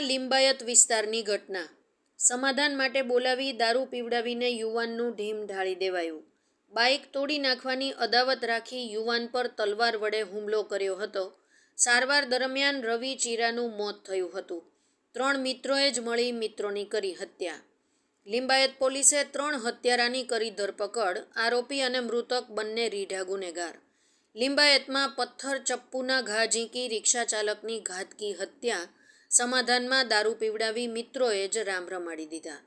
લિંબાયત વિસ્તારની ઘટના. સમાધાન માટે બોલાવી દારૂ પીવડાવીને યુવાનનું ઢીમ ઢાળી દેવાયું. બાઇક તોડી નાખવાની અદાવત રાખી યુવાન પર તલવાર વડે હુમલો કર્યો હતો. સારવાર દરમિયાન રવિ ચીરાનું મોત થયું હતું. ત્રણ મિત્રોએ જ મળી મિત્રોની કરી હત્યા. લિંબાયત પોલીસે ત્રણ હત્યારાની કરી ધરપકડ, આરોપી અને મૃતક બંને રીઢા ગુનેગાર. લિંબાયતમાં પથ્થર, ચપ્પુના ઘા ઝીંકી રિક્ષા ચાલકની ઘાતકી હત્યા સમાધાનમાં દારૂ પીવડાવી મિત્રોએ જ રામ રમાડી દીધા.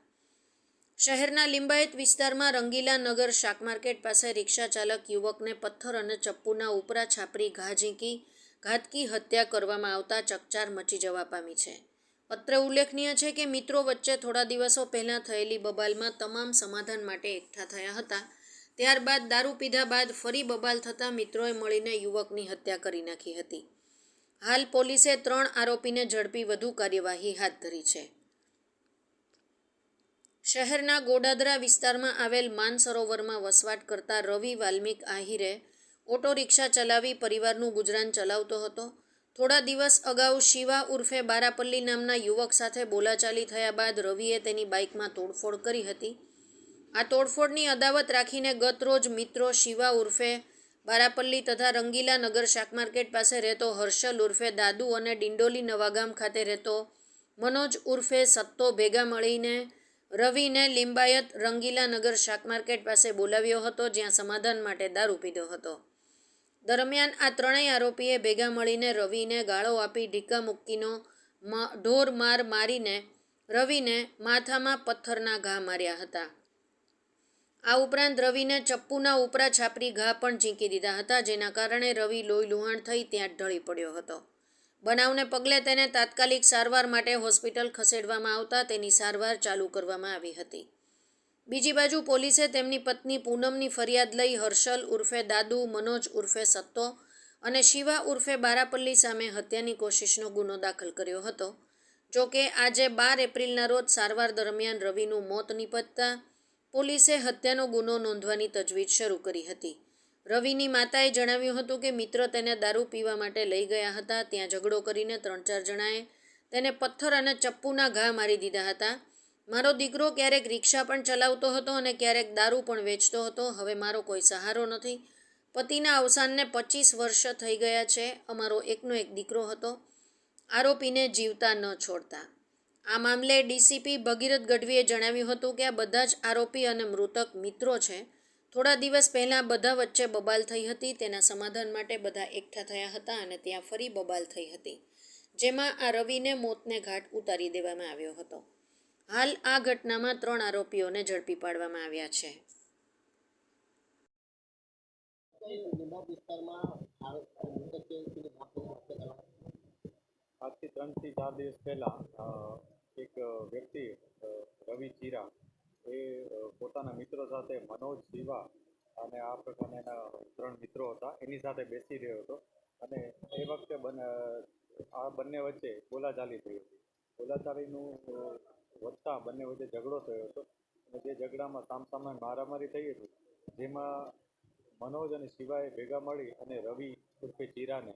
શહેરના લિંબાયત વિસ્તારમાં રંગીલા નગર શાક માર્કેટ પાસે રિક્ષા ચાલક યુવકને પથ્થર અને ચપ્પુના ઉપરા છાપરી ઘા ઝીંકી, ઘાતકી હત્યા કરવામાં આવતા ચકચાર મચી જવા પામી છે. પત્ર ઉલ્લેખનીય છે કે મિત્રો વચ્ચે થોડા દિવસો પહેલાં થયેલી બબાલમાં તમામ સમાધાન માટે એકઠા થયા હતા. ત્યારબાદ દારૂ પીધા બાદ ફરી બબાલ થતાં મિત્રોએ મળીને યુવકની હત્યા કરી નાખી હતી. હાલ પોલીસે ત્રણ આરોપીને ઝડપી વધુ કાર્યવાહી હાથ ધરી છે. શહેરના ગોડાદરા વિસ્તારમાં આવેલ માનસરોવરમાં વસવાટ કરતા રવિ વાલ્મિક આહિરે ઓટો રિક્ષા ચલાવી પરિવારનું ગુજરાન ચલાવતો હતો. થોડા દિવસ અગાઉ શિવા ઉર્ફે બારાપલ્લી નામના યુવક સાથે બોલાચાલી થયા બાદ રવિએ તેની બાઇકમાં તોડફોડ કરી હતી. આ તોડફોડની અદાવત રાખીને ગત રોજ મિત્રો શિવા ઉર્ફે બારાપલ્લી તથા રંગીલા નગર શાક માર્કેટ પાસે રહેતો હર્ષલ ઉર્ફે દાદુ અને ડિંડોલી નવાગામ ખાતે રહેતો મનોજ ઉર્ફે સત્તો ભેગા મળીને રવિને લિંબાયત રંગીલા નગર શાક માર્કેટ પાસે બોલાવ્યો હતો, જ્યાં સમાધાન માટે દારૂ પીધો હતો. દરમિયાન આ ત્રણેય આરોપીએ ભેગા મળીને રવિને ગાળો આપી ઢીકા મુક્કીનો ઢોર માર મારીને રવિને માથામાં પથ્થરના ઘા માર્યા હતા. આ ઉપરાંત રવિને ચપ્પુના ઉપરા છાપરી ઘા પણ ઝીંકી દીધા હતા, જેના કારણે રવિ લોહી લુહાણ થઈ ત્યાં ઢળી પડ્યો હતો. બનાવને પગલે તેને તાત્કાલિક સારવાર માટે હોસ્પિટલ ખસેડવામાં આવતા તેની સારવાર ચાલુ કરવામાં આવી હતી. બીજી બાજુ પોલીસે તેમની પત્ની પૂનમની ફરિયાદ લઈ હર્ષલ ઉર્ફે દાદુ, મનોજ ઉર્ફે સત્તો અને શિવા ઉર્ફે બારાપલ્લી સામે હત્યાની કોશિશનો ગુનો દાખલ કર્યો હતો. જો કે આજે બાર એપ્રિલના રોજ સારવાર દરમિયાન રવિનું મોત નીપજતા પોલીસે હત્યાનો ગુનો નોંધવાની તજવીજ શરૂ કરી હતી. રવિની માતાએ જણાવ્યું હતું કે મિત્ર તેને દારૂ પીવા માટે લઈ ગયા હતા. ત્યાં ઝઘડો કરીને ત્રણ ચાર જણાએ તેને પથ્થર અને ચપ્પુના ઘા મારી દીધા હતા. મારો દીકરો ક્યારેક રિક્ષા પણ ચલાવતો હતો અને ક્યારેક દારૂ પણ વેચતો હતો. હવે મારો કોઈ સહારો નથી. પતિના અવસાનને પચીસ વર્ષ થઈ ગયા છે. અમારો એકનો એક દીકરો હતો. આરોપીને જીવતા ન છોડતા. આ મામલે ડીસીપી ભગીરથ ગઢવીએ જણાવ્યું હતું કે આ બધા જ આરોપી અને મૃતક મિત્રો છે. થોડા દિવસ પહેલાં બધા વચ્ચે બબાલ થઈ હતી. તેના સમાધાન માટે બધા એકઠા થયા હતા અને ત્યાં ફરી બબાલ થઈ હતી, જેમાં આ રવિને મોતને ઘાટ ઉતારી દેવામાં આવ્યો હતો. હાલ આ ઘટનામાં ત્રણ આરોપીઓને ઝડપી પાડવામાં આવ્યા છે. આજથી ત્રણથી ચાર દિવસ પહેલાં એક વ્યક્તિ રવિ ચીરા, એ પોતાના મિત્રો સાથે મનોજ શિવા અને આ પ્રકારના એના ત્રણ મિત્રો હતા. એની સાથે બેસી રહ્યો હતો અને એ વખતે આ બંને વચ્ચે બોલાચાલી થઈ હતી. બોલાચાલીનું વધતા બંને વચ્ચે ઝઘડો થયો હતો અને જે ઝઘડામાં સામસામે મારામારી થઈ હતી, જેમાં મનોજ અને શિવાએ ભેગા મળી અને રવિ ઉર્ફે ચીરાને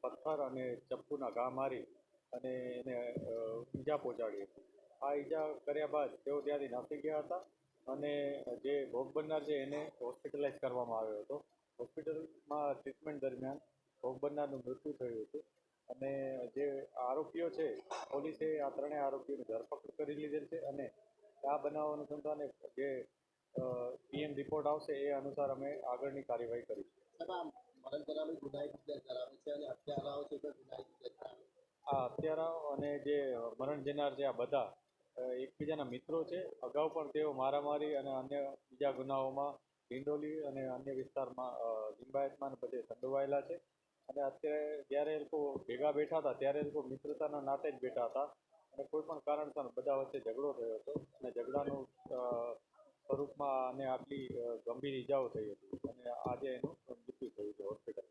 પથ્થર અને ચપ્પુના ઘા મારી અને એને ઈજા પહોંચાડી હતી. આ ઈજા કર્યા બાદ તેઓ ત્યાંથી નાસી ગયા હતા અને જે ભોગ બનનાર છે એને હોસ્પિટલાઇઝ કરવામાં આવ્યો હતો. હોસ્પિટલમાં ટ્રીટમેન્ટ દરમિયાન ભોગ બનનારનું મૃત્યુ થયું હતું અને જે આરોપીઓ છે, પોલીસે આ ત્રણેય આરોપીઓની ધરપકડ કરી લીધેલ છે અને આ બનાવ અનુસંધાને જે પીએમ રિપોર્ટ આવશે એ અનુસાર અમે આગળની કાર્યવાહી કરીશું. છે અને છે. આ હત્યારા અને જે મરણ જનાર છે આ બધા એકબીજાના મિત્રો છે. અગાઉ પણ તેઓ મારામારી અને અન્ય બીજા ગુનાઓમાં ડિંડોલી અને અન્ય વિસ્તારમાં લિંબાયતમાં બધે સંડોવાયેલા છે. અને અત્યારે જ્યારે એ લોકો ભેગા બેઠા હતા, ત્યારે એ લોકો મિત્રતાના નાતે જ બેઠા હતા. અને કોઈ પણ કારણસર બધા વચ્ચે ઝઘડો થયો હતો. અને ઝઘડાનું સ્વરૂપમાં અને આટલી ગંભીર ઈજાઓ થઈ હતી. અને આજે એનું મૃત્યુ થયું છે હોસ્પિટલ.